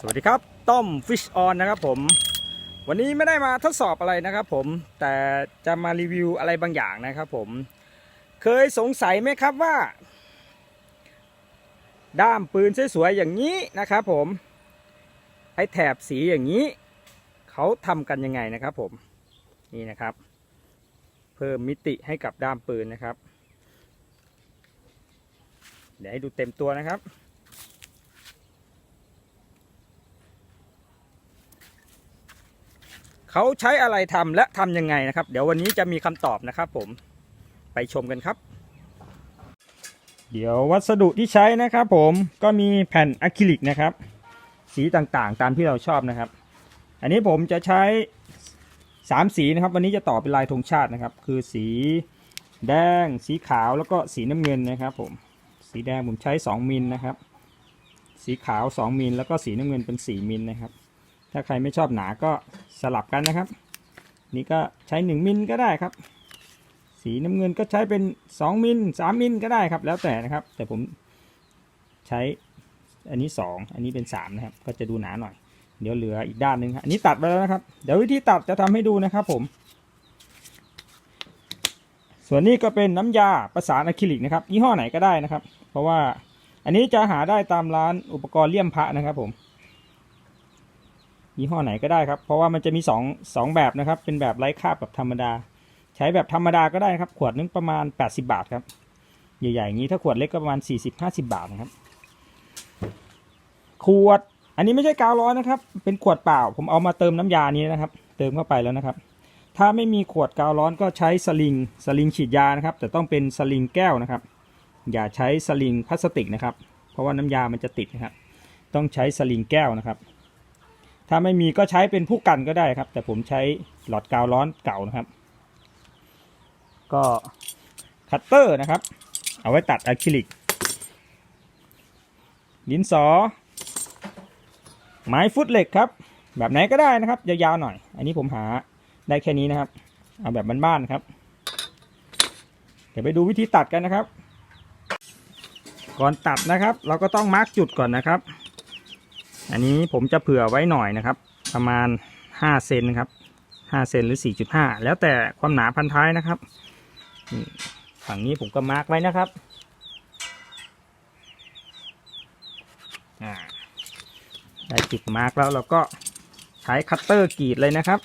สวัสดีครับ ต้อมฟิชออนนะครับผม วันนี้ไม่ได้มาทดสอบอะไรนะครับผม แต่จะมารีวิวอะไรบางอย่างนะครับผม เคยสงสัยไหมครับว่า ด้ามปืนสวยๆอย่างนี้นะครับผม ไอแถบสีอย่างนี้ เขาทำกันยังไงนะครับผม นี่นะครับ เพิ่มมิติให้กับด้ามปืนนะครับ เดี๋ยวให้ดูเต็มตัวนะครับ เขาใช้อะไรทำและทำยังไงนะครับ เดี๋ยววันนี้จะมีคำตอบนะครับผมไปชมกันครับ เดี๋ยววัสดุที่ใช้นะครับ ผมก็มีแผ่นอะคริลิกนะครับ สีต่างๆ ตามที่เราชอบนะครับ อันนี้ผมจะใช้ 3 สีนะครับ วันนี้จะต่อเป็นลายธงชาตินะครับ คือสีแดง สีขาวแล้วก็สีน้ำเงินนะครับ ผมสีแดงผมใช้ 2มิลนะครับ สีขาว 2มิลแล้วก็สีน้ำเงินเป็น 4มิลนะครับ ถ้าใครไม่ชอบหนาก็สลับกันนะครับ นี่ก็ใช้ 1 มิลก็ได้ครับ สีน้ำเงินก็ใช้เป็น 2 มิล3มิลก็ได้ครับ แล้วแต่นะครับ แต่ผมใช้อันนี้ 2 อันนี้เป็น 3 นะครับ ก็จะดูหนาหน่อย เดี๋ยวเหลืออีกด้านหนึ่งครับอันนี้ตัดไปแล้วนะครับ เดี๋ยววิธีตัดจะทำให้ดูนะครับผม ส่วนนี้ก็เป็นน้ำยาประสานอะคริลิกนะครับยี่ห้อไหนก็ได้นะครับ เพราะว่าอันนี้จะหาได้ตามร้านอุปกรณ์เลี่ยมพระนะครับผม ยี่ห้อไหนก็ได้ครับ เพราะว่ามันจะมี2 2แบบนะครับ เป็นแบบไร้คาบกับธรรมดา ใช้แบบธรรมดาก็ได้ครับ ขวดนึงประมาณ 80 บาทครับ ใหญ่ๆอย่างนี้ถ้าขวดเล็กก็ประมาณ 40-50 บาทนะครับ ขวด อันนี้ไม่ใช่กาวร้อนนะครับ เป็นขวดเปล่า ผมเอามาเติมน้ำยานี้นะครับ เติมเข้าไปแล้วนะครับ ถ้าไม่มีขวดกาวร้อนก็ใช้สลิง สลิงฉีดยานะครับ แต่ต้องเป็นสลิงแก้วนะครับ อย่าใช้สลิงพลาสติกนะครับ เพราะว่าน้ำยามันจะติดนะครับ ต้องใช้สลิงแก้วนะครับ ถ้าไม่มีก็ใช้เป็นผู้กันก็ได้ครับ แต่ผมใช้หลอดกาวร้อนเก่านะครับ ก็คัตเตอร์นะครับ เอาไว้ตัดอะคริลิกดินสอ ไม้ฟุตเหล็กครับ แบบไหนก็ได้นะครับยาวๆหน่อย อันนี้ผมหาได้แค่นี้นะครับ เอาแบบบ้านๆครับ เดี๋ยวไปดูวิธีตัดกันนะครับ ก่อนตัดนะครับ เราก็ต้องมาร์กจุดก่อนนะครับ อันนี้ผมจะเผื่อไว้หน่อยนะครับ ประมาณ5เซนครับ5เซนหรือ4.5แล้วแต่ความหนาพันท้ายนะครับฝั่งนี้ผมก็มาร์กไว้นะครับได้จุดมาร์กแล้วเราก็ใช้คัตเตอร์กรีดเลยนะครับ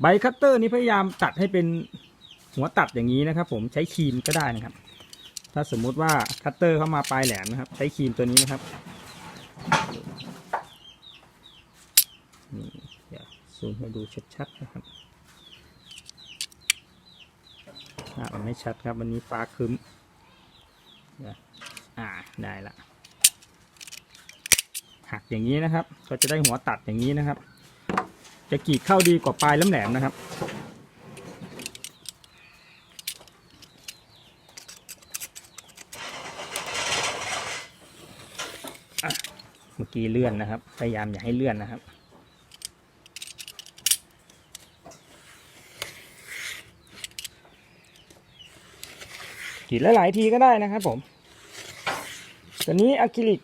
ใบคัตเตอร์นี้พยายามตัดให้เป็น หัวตัดอย่างนี้นะครับผมใช้ครีมก็ได้นะครับ ถ้าสมมุติว่าคัตเตอร์เข้ามาปลายแหลมนะครับ ใช้ครีมตัวนี้นะครับนี่เดี๋ยวซูมให้ดูชัดๆนะครับอ่ามันไม่ชัดครับวันนี้ฟ้าคึ้มอ่าได้ละหักอย่างนี้นะครับ ก็จะได้หัวตัดอย่างนี้นะครับ จะกรีดเข้าดีกว่าปลายแหลมๆนะครับ เมื่อกี้เลื่อนนะครับ พยายามอย่าให้เลื่อนนะครับ กรีดหลายๆทีก็ได้นะครับผมตัวนี้อะคริลิก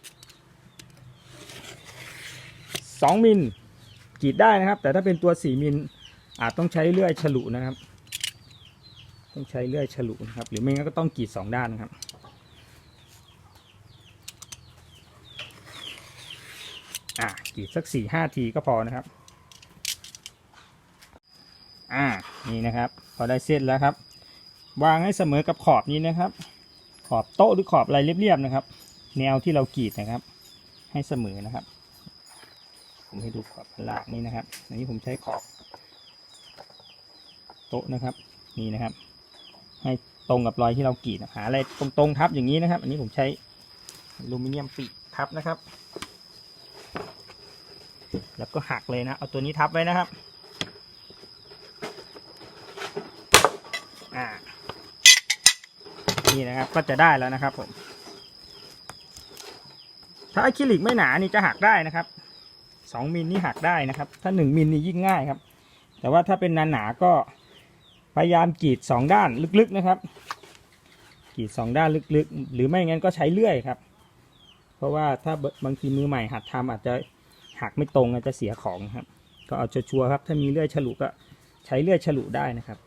2มิลกรีดได้นะครับ แต่ถ้าเป็นตัว 4มิลอาจต้องใช้เลื่อยฉลุนะครับ ต้องใช้เลื่อยฉลุนะครับ หรือไม่งั้นก็ต้องกรีดสองด้านนะครับ อ่ากรีดสัก4 5ทีก็พอนะครับ อ่านี่นะครับพอได้เส้นแล้วครับ วางให้เสมอกับขอบนี้นะครับ ขอบโต๊ะหรือขอบอะไรเรียบๆนะครับ แนวที่เรากรีดนะครับ ให้เสมอนะครับ ผมให้ดูขอบหลากนี้นะครับอันนี้ผมใช้ขอบโต๊ะนะครับนี่นะครับ ให้ตรงกับรอยที่เรากรีดนะหาอะไรตรงๆทับอย่างนี้นะครับ อันนี้ผมใช้อลูมิเนียมปีกทับนะครับ แล้วก็หักเลยนะ เอาตัวนี้ทับไว้นะครับ อ่า นี่นะครับ ก็จะได้แล้วนะครับผม ถ้าอะคริลิกไม่หนานี่จะหักได้นะครับสองมิลนี่หักได้นะครับ ถ้าหนึ่งมิลนี่ยิ่งง่ายครับ แต่ว่าถ้าเป็นหนาๆก็พยายามกรีดสองด้านลึกๆนะครับกรีดสองด้านลึกๆ หรือไม่งั้นก็ใช้เลื่อยครับ เพราะว่าถ้าบางทีมือใหม่หัดทำอาจจะ หักไม่ตรงจะเสียของครับ ก็เอาชัวร์ครับ ถ้ามีเลื่อยฉลุก็ใช้เลื่อยฉลุได้นะครับ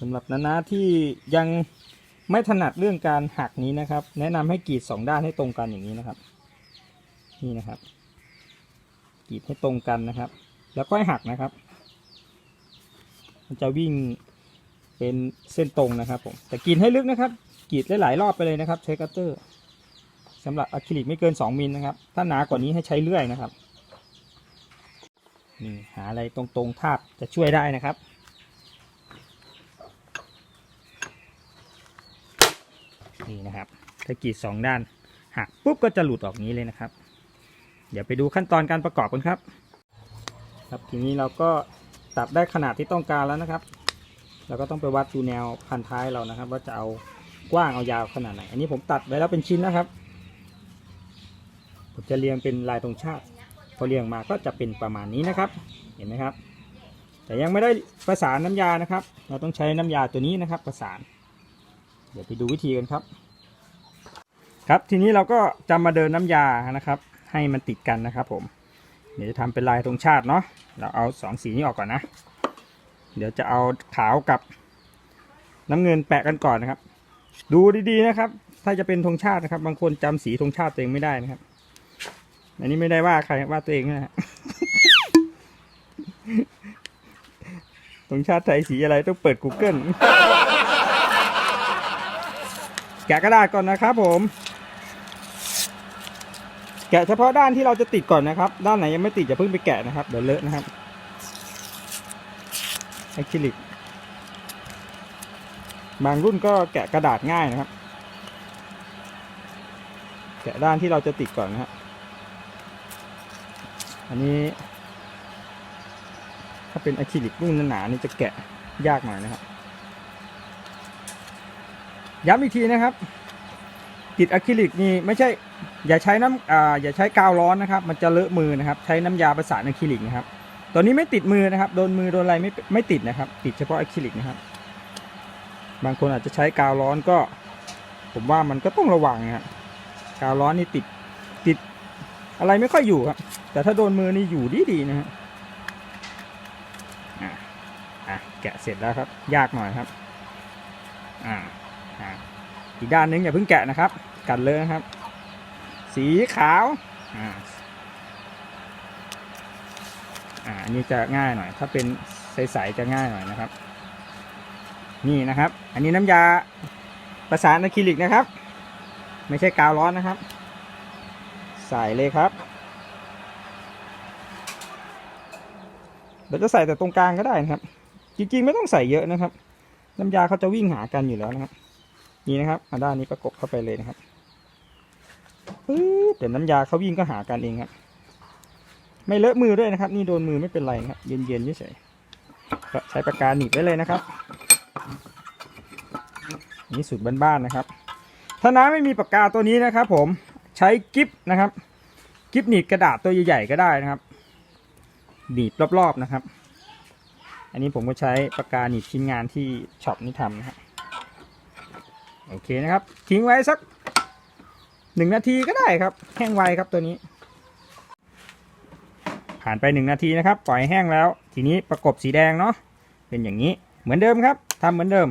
สำหรับนาๆที่ยังไม่ถนัดเรื่องการหักนี้นะครับ แนะนำให้กรีดสองด้านให้ตรงกันอย่างนี้นะครับ นี่นะครับกรีดให้ตรงกันนะครับ แล้วก็ให้หักนะครับ มันจะวิ่งเป็นเส้นตรงนะครับผมแต่กรีดให้ลึกนะครับกรีดหลายๆรอบไปเลยนะครับใช้คัตเตอร์ สำหรับอะคริลิกไม่เกิน 2 มิลนะครับ ถ้าหนากว่านี้ให้ใช้เลื่อยนะครับ นี่หาอะไรตรงๆทาบจะช่วยได้นะครับ นี่นะครับ ถ้ากรีดสองด้านหักปุ๊บก็จะหลุดออกนี้เลยนะครับ เดี๋ยวไปดูขั้นตอนการประกอบกันครับ ครับทีนี้เราก็ตัดได้ขนาดที่ต้องการแล้วนะครับ เราก็ต้องไปวัดดูแนวพันท้ายเรานะครับ ว่าจะเอากว้างเอายาวขนาดไหน อันนี้ผมตัดไว้แล้วเป็นชิ้นนะครับ จะเรียงเป็นลายตรงชาติ พอเรียงมาก็จะเป็นประมาณนี้นะครับ เห็นไหมครับ แต่ยังไม่ได้ประสานน้ำยานะครับ เราต้องใช้น้ำยาตัวนี้นะครับ ประสาน เดี๋ยวไปดูวิธีกันครับ ครับทีนี้เราก็จะมาเดินน้ำยานะครับ ให้มันติดกันนะครับผมเดี๋ยวจะทำเป็นลายธงชาติเนาะเราเอาสองสีนี้ออกก่อนนะ เดี๋ยวจะเอาขาวกับน้ำเงินแปะกันก่อนนะครับ ดูดีๆนะครับ ถ้าจะเป็นธงชาตินะครับ บางคนจำสีธงชาติตัวเองไม่ได้นะครับ อันนี้ไม่ได้ว่าใครว่าตัวเองนะฮะธงชาติไทยสีอะไรต้องเปิด Google แกะกระดาษก่อนนะครับผม แกะเฉพาะด้านที่เราจะติดก่อนนะครับ ด้านไหนยังไม่ติดอย่าเพิ่งไปแกะนะครับ เดี๋ยวเลอะนะครับอะคริลิก บางรุ่นก็แกะกระดาษง่ายนะครับ แกะด้านที่เราจะติดก่อนนะครับ อันนี้ ถ้าเป็นอะคริลิกรุ่นหนาๆนี่จะแกะยากหน่อยนะครับ ย้ำอีกทีนะครับติดอะคริลิกนี่ไม่ใช่ อย่าใช้น้ำอ่าอย่าใช้กาวร้อนนะครับ มันจะเลอะมือนะครับ ใช้น้ำยาประสานอะคริลิกนะครับตัวนี้ไม่ติดมือนะครับ โดนมือโดนอะไรไม่ไม่ติดนะครับ ติดเฉพาะอะคริลิกนะครับ บางคนอาจจะใช้กาวร้อนก็ ผมว่ามันก็ต้องระวังนะครับกาวร้อนนี่ติด อะไรไม่ค่อยอยู่ครับ แต่ถ้าโดนมือนี่อยู่ดีดีนะฮะอะอะแกะเสร็จแล้วครับ ยากหน่อยครับอ่าอ่าอีกด้านหนึงอย่าเพิ่งแกะนะครับ กันเลยนะครับ สีขาวอ่าอ่าอันนี้จะง่ายหน่อย ถ้าเป็นใสๆจะง่ายหน่อยนะครับ นี่นะครับ อันนี้น้ำยาประสานอะคริลิกนะครับ ไม่ใช่กาวร้อนนะครับ ใส่เลยครับเดี๋ยวจะใส่แต่ตรงกลางก็ได้นะครับ จริงๆไม่ต้องใส่เยอะนะครับ น้ำยาเขาจะวิ่งหากันอยู่แล้วนะครับ นี่นะครับอาด้านนี้ประกบเข้าไปเลยนะครับปึ๊บเดี๋ยวน้ำยาเขาวิ่งก็หากันเองครับ ไม่เลอะมือด้วยนะครับ นี่โดนมือไม่เป็นไรนะครับ เย็นๆเฉยๆก็ใช้ปากกาหนีบไว้เลยนะครับ นี่สูตรบ้านๆนะครับ ถ้าน้าไม่มีปากกาตัวนี้นะครับ ผม ใช้กิฟนะครับกิฟหนีบกระดาษตัวใหญ่ๆก็ได้นะครับหนีบรอบๆนะครับ อันนี้ผมก็ใช้ปากกาหนีบชิ้นงานที่ช็อปนี้ทำนะครับโอเคนะครับ ทิ้งไว้สักหนึ่งนาทีก็ได้ครับ แห้งไวครับตัวนี้ ผ่านไปหนึ่งนาทีนะครับ ปล่อยแห้งแล้ว ทีนี้ประกบสีแดงเนาะเป็นอย่างนี้เหมือนเดิมครับทำเหมือนเดิม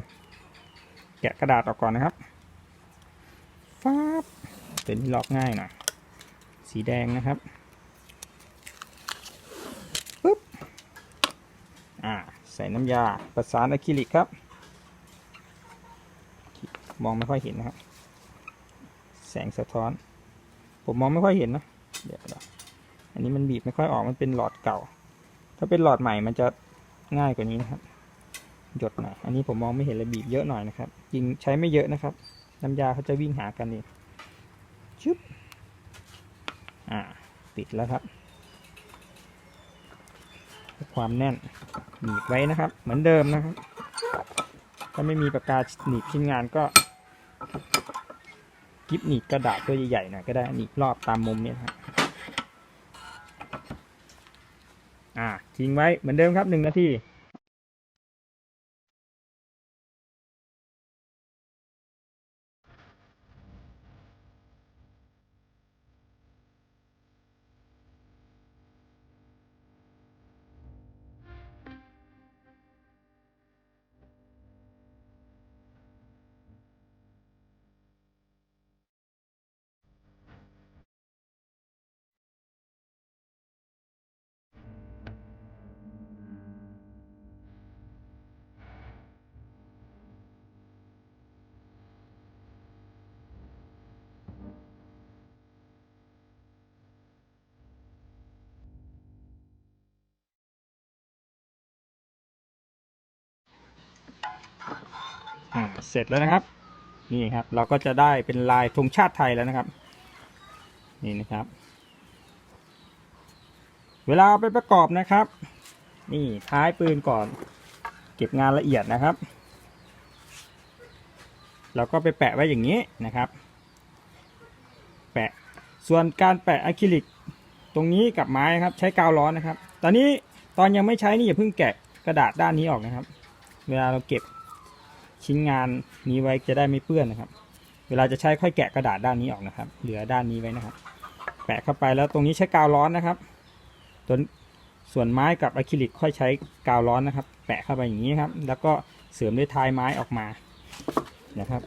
แกะกระดาษออกก่อนนะครับ เป็นที่ล็อกง่ายหน่อย สีแดงนะครับปึ๊บอ่าใส่น้ำยาประสานอะคริลิกครับ มองไม่ค่อยเห็นนะครับ แสงสะท้อน ผมมองไม่ค่อยเห็นนะเดี๋ยวอันนี้มันบีบไม่ค่อยออกมันเป็นหลอดเก่า ถ้าเป็นหลอดใหม่มันจะง่ายกว่านี้นะครับ หยดหน่อย อันนี้ผมมองไม่เห็นเลยบีบเยอะหน่อยนะครับยิงใช้ไม่เยอะนะครับ น้ำยาเขาจะวิ่งหากันเองชึบอ่า ติดแล้วครับ ความแน่นหนีบไว้นะครับ เหมือนเดิมนะครับ ถ้าไม่มีปากกาหนีบชิ้นงานก็กิบหนีบกระดาษตัวใหญ่ๆหน่อยก็ได้หนีบรอบตามมุมนี่ยนะครับอ่าทิ้งไว้เหมือนเดิมครับหนึ่งนาที อ่าเสร็จแล้วนะครับ นี่ครับ เราก็จะได้เป็นลายธงชาติไทยแล้วนะครับ นี่นะครับ เวลาเอาไปประกอบนะครับ นี่ท้ายปืนก่อน เก็บงานละเอียดนะครับเราก็ไปแปะไว้อย่างนี้นะครับ แปะส่วนการแปะอะคริลิกตรงนี้กับไม้ครับ ใช้กาวร้อนนะครับ ตอนนี้ตอนยังไม่ใช้นี่อย่าเพิ่งแกะกระดาษด้านนี้ออกนะครับ เวลาเราเก็บ ชิ้นงานนี้ไว้จะได้ไม่เปื้อนนะครับ เวลาจะใช้ค่อยแกะกระดาษด้านนี้ออกนะครับ เหลือด้านนี้ไว้นะครับ แปะเข้าไปแล้วตรงนี้ใช้กาวร้อนนะครับตัวส่วนไม้กับอะคริลิกค่อยใช้กาวร้อนนะครับ แปะเข้าไปอย่างนี้ครับ แล้วก็เสริมด้วยท้ายไม้ออกมานะครับ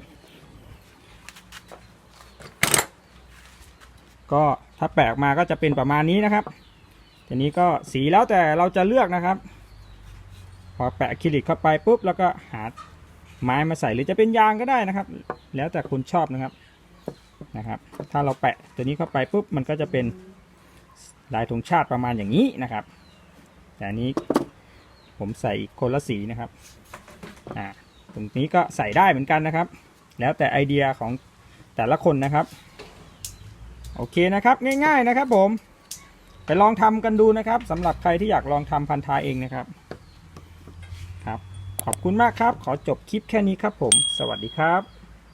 ก็ถ้าแปะออกมาก็จะเป็นประมาณนี้นะครับทีนี้ก็สีแล้วแต่เราจะเลือกนะครับ พอแปะอะคริลิกเข้าไปปุ๊บแล้วก็หา ไม้มาใส่หรือจะเป็นยางก็ได้นะครับ แล้วแต่คุณชอบนะครับนะครับ ถ้าเราแปะตัวนี้เข้าไปปุ๊บมันก็จะเป็นลายธงชาติประมาณอย่างนี้นะครับ แต่อันนี้ผมใส่คนละสีนะครับอ่าตรงนี้ก็ใส่ได้เหมือนกันนะครับ แล้วแต่ไอเดียของแต่ละคนนะครับ โอเคนะครับง่ายๆนะครับผมไปลองทำกันดูนะครับสำหรับใครที่อยากลองทำพันท้าเองนะครับ ขอบคุณมากครับ ขอจบคลิปแค่นี้ครับผม สวัสดีครับ